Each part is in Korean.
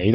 에이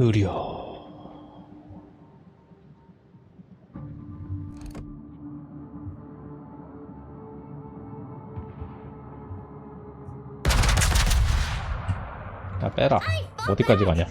느려. 야, 빼라. 어디까지 가냐?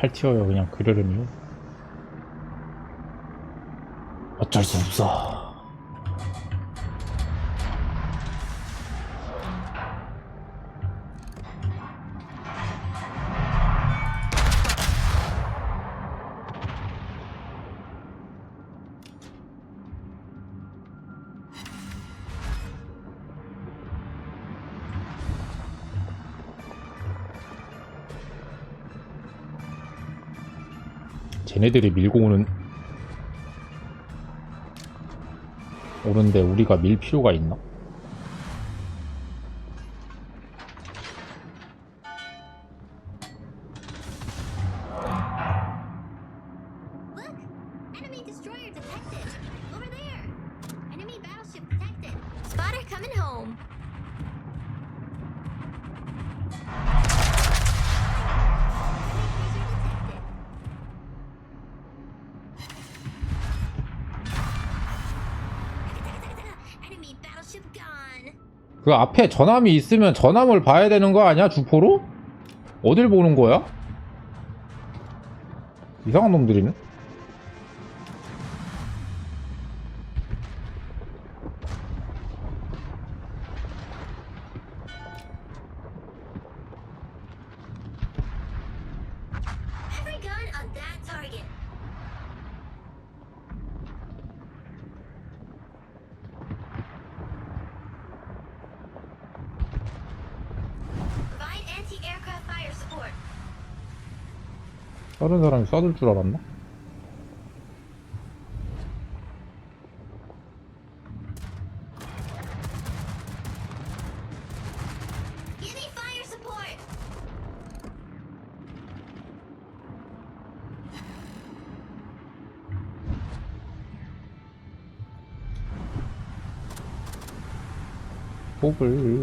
팔 튀어요, 그냥 그러려니요. 어쩔 수 없어. 쟤네들이 밀고 오는 오는데 우리가 밀 필요가 있나? 그 앞에 전함이 있으면 전함을 봐야 되는 거 아니야? 주포로? 어딜 보는 거야? 이상한 놈들이네. 다른 사람이 쏴줄 줄 알았나? 폭을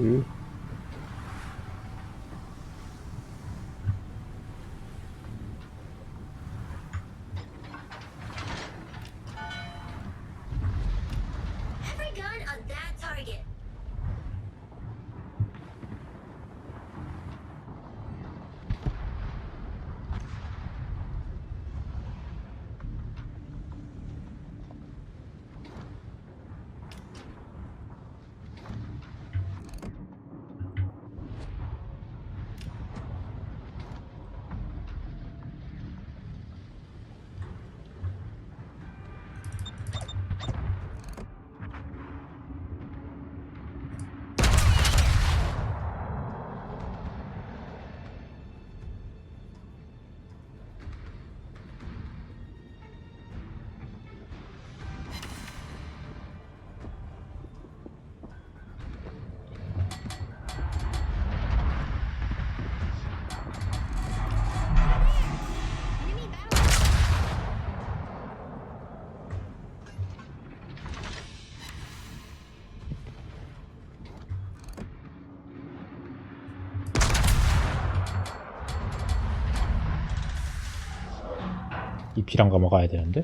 이 피랑 감아가야 되는데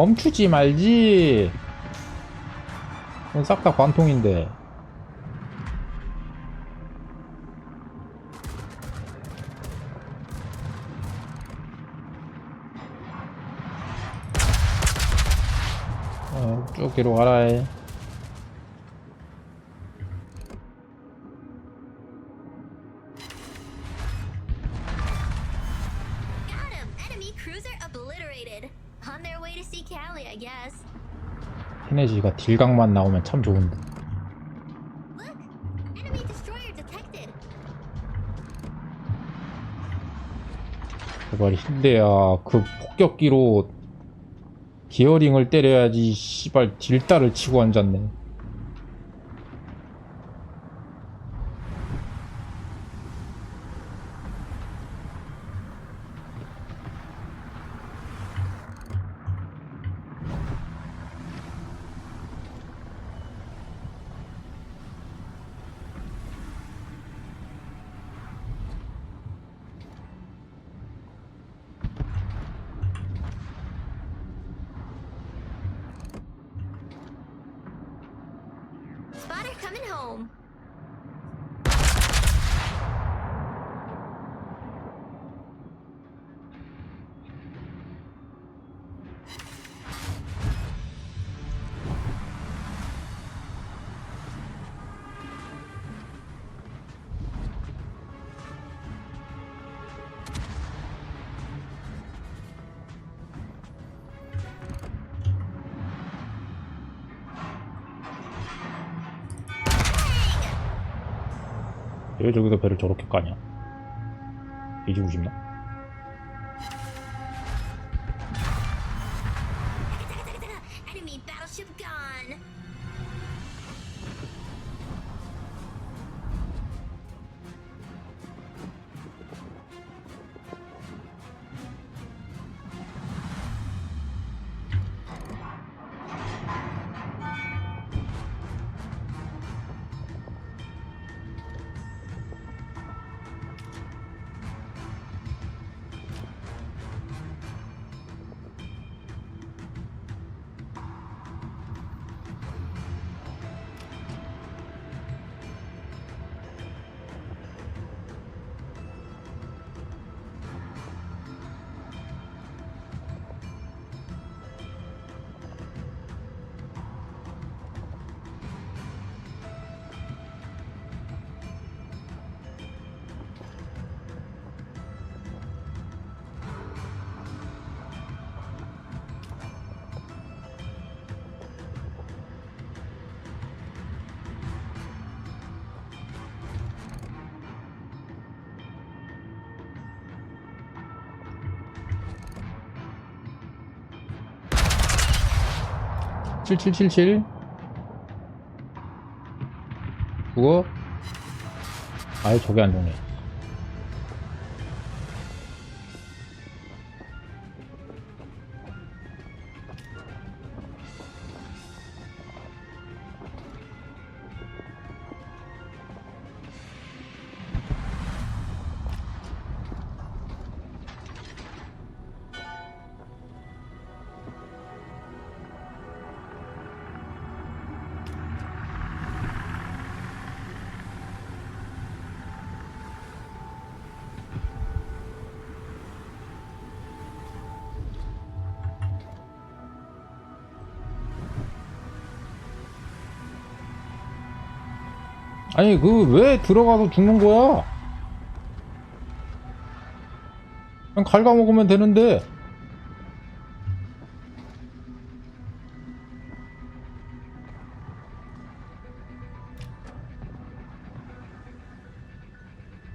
멈추지 말지 싹 다 관통인데 어, 쭉 뒤로 가라 해. 테네지가 딜각만 나오면 참 좋은데. 제발 힐레야. 그 폭격기로 기어링을 때려야지 씨발 딜다를 치고 앉았네 coming home. 왜 저기서 배를 저렇게 까냐? 뒤지고 싶나? 7777 그거 아예 저게 안 좋네. 아니 그 왜 들어가서 죽는 거야? 그냥 갉아먹으면 되는데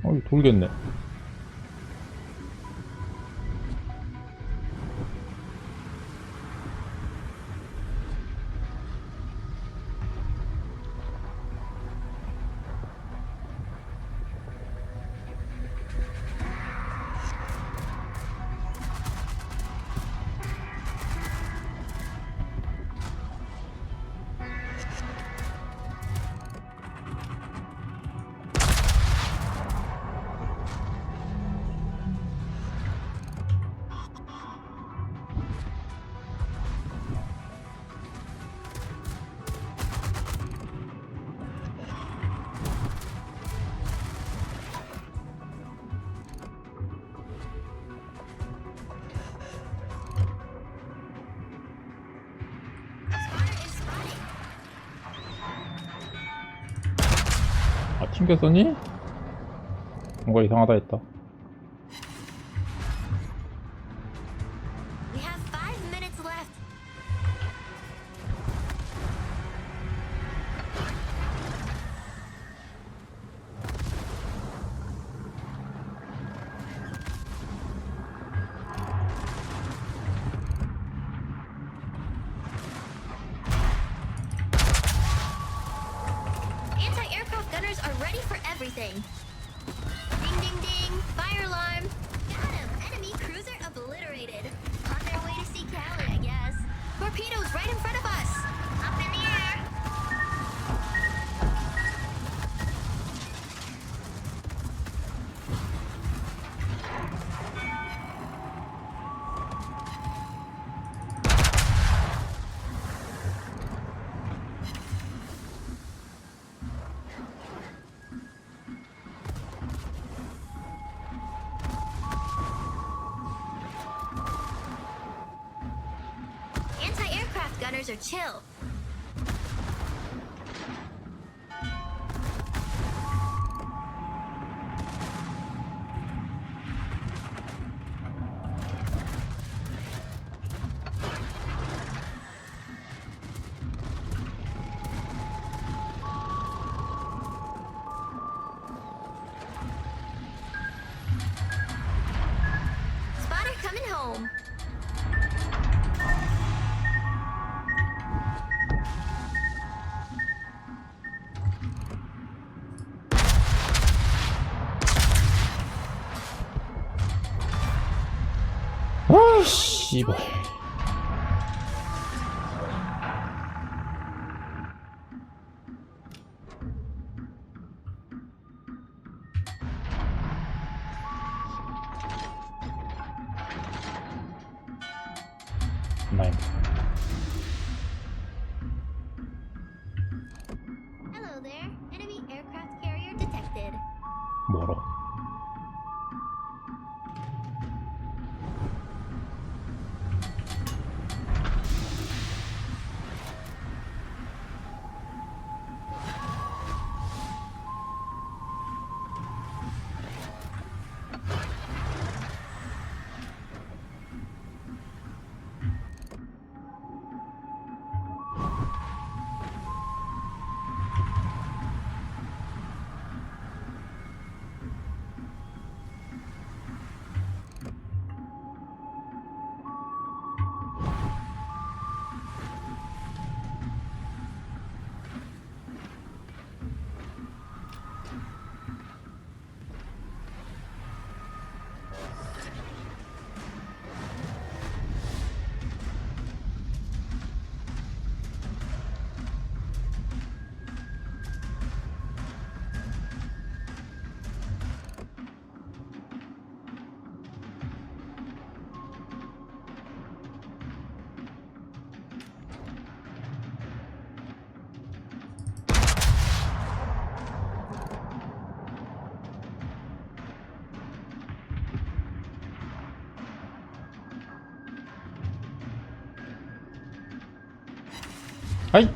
어이 돌겠네 아 튕겼었니? 뭔가 이상하다 했다 for. Ding ding ding! Fire alarm! Got him! Enemy cruiser obliterated. On their way to see Callie, I guess. Torpedoes right in front are chill. 씨발. 마인 아이